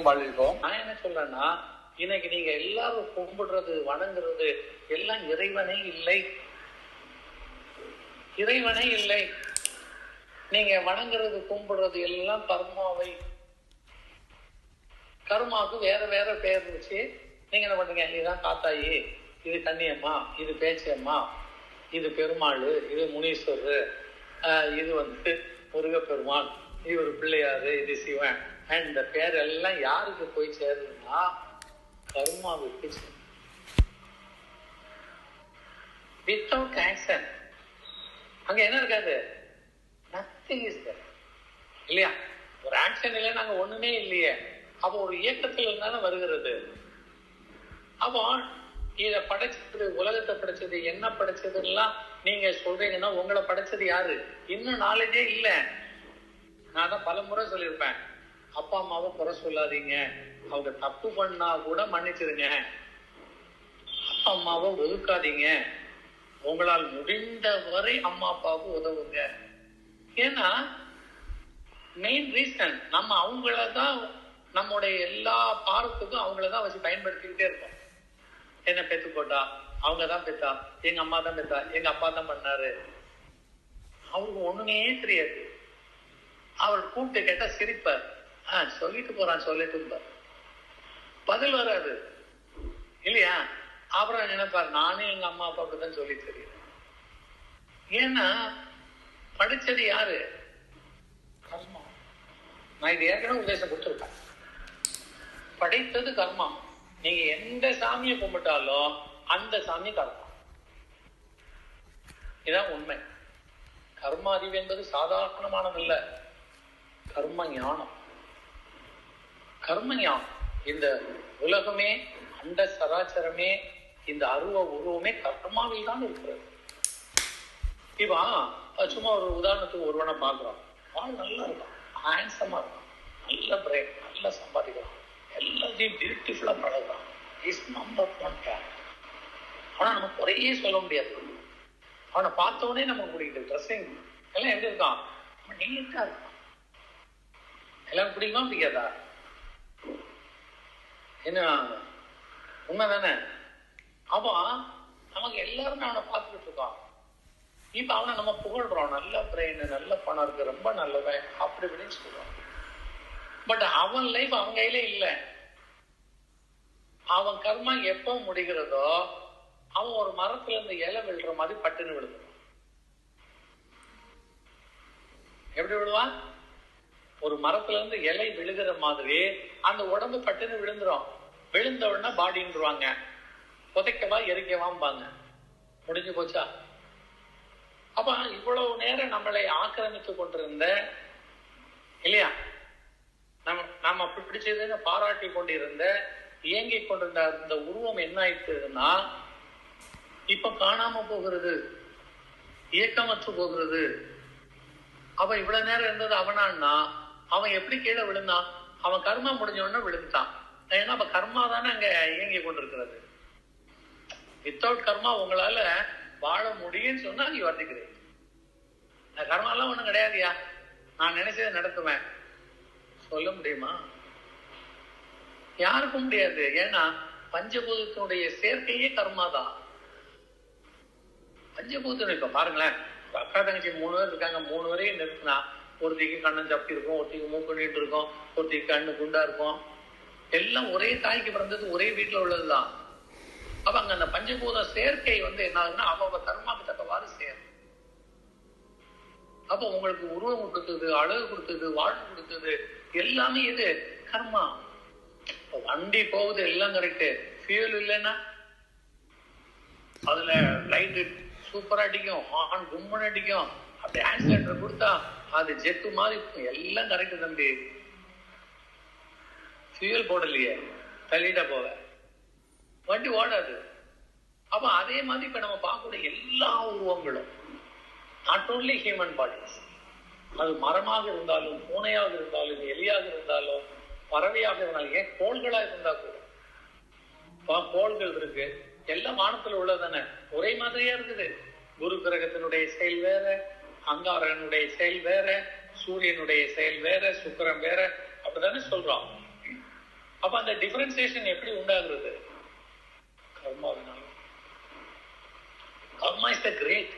திரும்பவும் வாழ்வோம். நான் என்ன சொல்றேன்னா இன்னைக்கு நீங்க எல்லாரும் கும்பிடுறது வணங்குறது எல்லாம் இறைவனே இல்லை. இறைவனே இல்லை. நீங்க வணங்குறது கும்பிடுறது எல்லாம் கர்மாவை. கர்மாவுக்கு வேற வேற பேர் வச்சு நீங்க என்ன பண்றீங்க? இதுதான் காத்தாயி இது கண்ணியம்மா இது பேச்சியம்மா இது பெருமாள் இது முனீஸ்வரர் ஆஹ் இது வந்து முருகப்பெருமான் இவர் பிள்ளையாரு இது சிவன். இந்த பேரெல்லாம் யாருக்கு போய் சேருதுன்னா கர்மாவுக்கு சேரும். வித்தவுட் ஆக்ஷன் அங்க என்ன இருக்காது? நத்திங் இஸ் தர் இல்லையா? ஒரு ஆக்ஷன் இல்லை நாங்க ஒண்ணுமே இல்லையே. அப்போ ஒரு இயக்கத்தில் தானே வருகிறது. அப்போ இத படைச்சது உலகத்தை படைச்சது என்ன படைச்சதுலாம் நீங்க சொல்றீங்கன்னா உங்களை படைச்சது யாரு? இன்னும் நாலேஜே இல்லை. நான் தான் பல முறை சொல்லியிருப்பேன். அப்பா அம்மாவை குறை சொல்லாதீங்க. அவங்க தப்பு பண்ணா கூட மன்னிச்சிருங்க. அப்பா அம்மாவை ஒதுக்காதீங்க. உங்களால் முடிந்த வரை அம்மா அப்பாவுக்கு உதவுங்க. ஏன்னா மெயின் ரீசன் நம்ம அவங்கள தான் நம்முடைய எல்லா பாரத்துக்கும் அவங்கள தான் வச்சு பயன்படுத்திக்கிட்டே இருக்கோம். என்ன பெத்து போட்டா? அவங்க தான் பெத்தா? எங்க அம்மா தான் பெத்தா? எங்க அப்பா தான் பண்ணாரு? அவருக்கு ஒண்ணுமே தெரியாது. அவர் கூப்பிட்டு கேட்டா சிரிப்பார். ஆஹ் சொல்லிட்டு போறான் சொல்லிட்டு பதில் வராது. இல்லையா? அப்புறம் நினைப்பார்? நானே எங்க அம்மா அப்பா அப்படிதான் சொல்லி தெரியும் ஏன்னா படிச்சது யாரு? கர்மா. நான் இது ஏற்கனவே உபதேசம் கொடுத்துருக்கேன். படைத்தது கர்மா. நீங்க எந்த சாமியை கும்பிட்டாலும் அந்த சாமி கர்மா. இதான் உண்மை. கர்மாதிவு என்பது சாதாரணமானதல்ல. கர்ம ஞானம். கர்ம ஞானம் இந்த உலகமே அண்ட சராச்சரமே இந்த அருவ உருவமே கர்மாவில் தான் இருக்கிறது. இவன் சும்மா ஒரு உதாரணத்துக்கு ஒருவனை பார்க்குறான் ஆள் நல்லா இருக்கான் ஹேண்ட்ஸமா இருக்கான் நல்ல பிரெயின் நல்லா சம்பாதிக்கிறான். எல்லாத்தையும் பியூட்டிஃபுல்லா பழகுறான். இஸ் நம்பர் ஒன் கேரக்டர் ஆனா நம்ம குறையே சொல்ல முடியாது. அவனை பார்த்த உடனே நமக்கு பிடிக்குது ட்ரெஸ்ஸிங் எல்லாம் எங்க இருக்கான்? அவன் நீட்டா இருக்கான். எல்லாம் பிடிக்குமா பிடிக்காதா என்ன? உண்மை தானே அவன் நமக்கு எல்லாருமே அவனை பார்த்துக்கிட்டு இருக்கான். இப்ப அவனை நம்ம புகழ்றோம். நல்ல பிரெயின் நல்ல பணம் இருக்கு ரொம்ப நல்லவன் அப்படி இப்படின்னு சொல்றோம் பட் அவன் லைஃப் அவன் கையில இல்லை. அவன் கர்மா எப்போ முடிகிறதோ அவன் ஒரு மரத்துல இருந்து இலை விழுற மாதிரி பட்டுன்னு விழுதுறான் எப்படி விழுவான்? ஒரு மரத்துல இருந்து இலை விழுகிற மாதிரி அந்த உடம்பு பட்டுன்னு விழுந்துரும். விழுந்த உடனே பாடின்றுவாங்க. புதைக்கவா எரிக்கவாம்பாங்க. முடிஞ்சு போச்சா? அப்ப இவ்வளவு நேரம் நம்மளை ஆக்கிரமித்து கொண்டிருந்த இல்லையா? நம்ம நம்ம அப்படி பிடிச்சதுன்னு பாராட்டி கொண்டிருந்த இயங்கிக் கொண்டிருந்த அந்த உருவம் என்ன ஆயிட்டுதுன்னா இப்ப காணாம போகிறது இயக்கமற்று போகிறது. அப்ப இவ்வளவு நேரம் இருந்தது அவனான்னா அவன் எப்படி கீழே விழுந்தான்? அவன் கர்மா முடிஞ்ச உடனே விழுந்துட்டான். ஏன்னா அப்ப கர்மா தானே அங்க இயங்கி கொண்டிருக்கிறது. வித்தவுட் கர்மா உங்களால வாழ முடியும்னு சொன்னா நீ வர்ணிக்கிறேன் கர்மா எல்லாம் ஒண்ணும் கிடையாதுயா. நான் நினைச்சதை நடத்துவேன். சொல்ல முடியுமா? யாருக்கும் முடியாது. ஏன்னா பஞ்சபூதத்தினுடைய சேர்க்கையே கர்மா தான். பஞ்சபூதம் இப்ப பாருங்களேன். அக்கா தங்கச்சி மூணு பேர் இருக்காங்க. மூணு பேரையும் நிறுத்தினா ஒருத்திக்கு கண்ணன் சப்பி இருக்கும் ஒருத்திக்கு மூக்கு நீட்டு இருக்கும் ஒருத்திக்கு கண்ணு குண்டா இருக்கும். எல்லாம் ஒரே தாய்க்கு பிறந்தது ஒரே வீட்டுல உள்ளதுதான். அப்ப அங்க அந்த பஞ்சபூத சேர்க்கை வந்து என்ன ஆகுதுன்னா அவ கர்மாக்கு தக்கவாறு சேரும். அப்ப உங்களுக்கு உருவம் கொடுத்தது அழகு கொடுத்தது வாழ்வு கொடுத்தது எல்லாமே இது கர்மா. வண்டி போகுது எல்லாம் கரெக்ட் ஃபியூல் இல்லைன்னா? அதுல லைட் சூப்பரா அடிக்கும் ஹார்ன் கும்மன் அடிக்கும். அப்படி கொடுத்தா அது ஜெட்டு மாதிரி இருக்கும். எல்லாம் கரெக்டு தம்பி. ஃபியூல் போடலையே. தள்ளிட்டா போக வண்டி ஓடாது. அப்ப அதே மாதிரி இப்ப நம்ம பார்க்கக்கூடிய எல்லா உருவங்களும். நாட் ஓன்லி ஹியூமன் பாடிஸ் அது மரமாக இருந்தாலும் பூனையாக இருந்தாலும் எலியாக இருந்தாலும் பறவையாக இருந்தாலும் ஏன் கோள்களா இருந்தா கூட. கோள்கள் இருக்கு. எல்லாம் வானத்துல உள்ளதானே. ஒரே மாதிரியா இருக்குது. குரு கிரகத்தினுடைய செயல் வேற அங்காரனுடைய செயல் வேற சூரியனுடைய செயல் வேற சுக்கரம் வேற அப்படிதானே சொல்றோம். அப்ப அந்த டிஃபரன்சியேஷன் எப்படி உண்டாகிறது? கர்மாவினால. கர்மா இஸ் த கிரேட்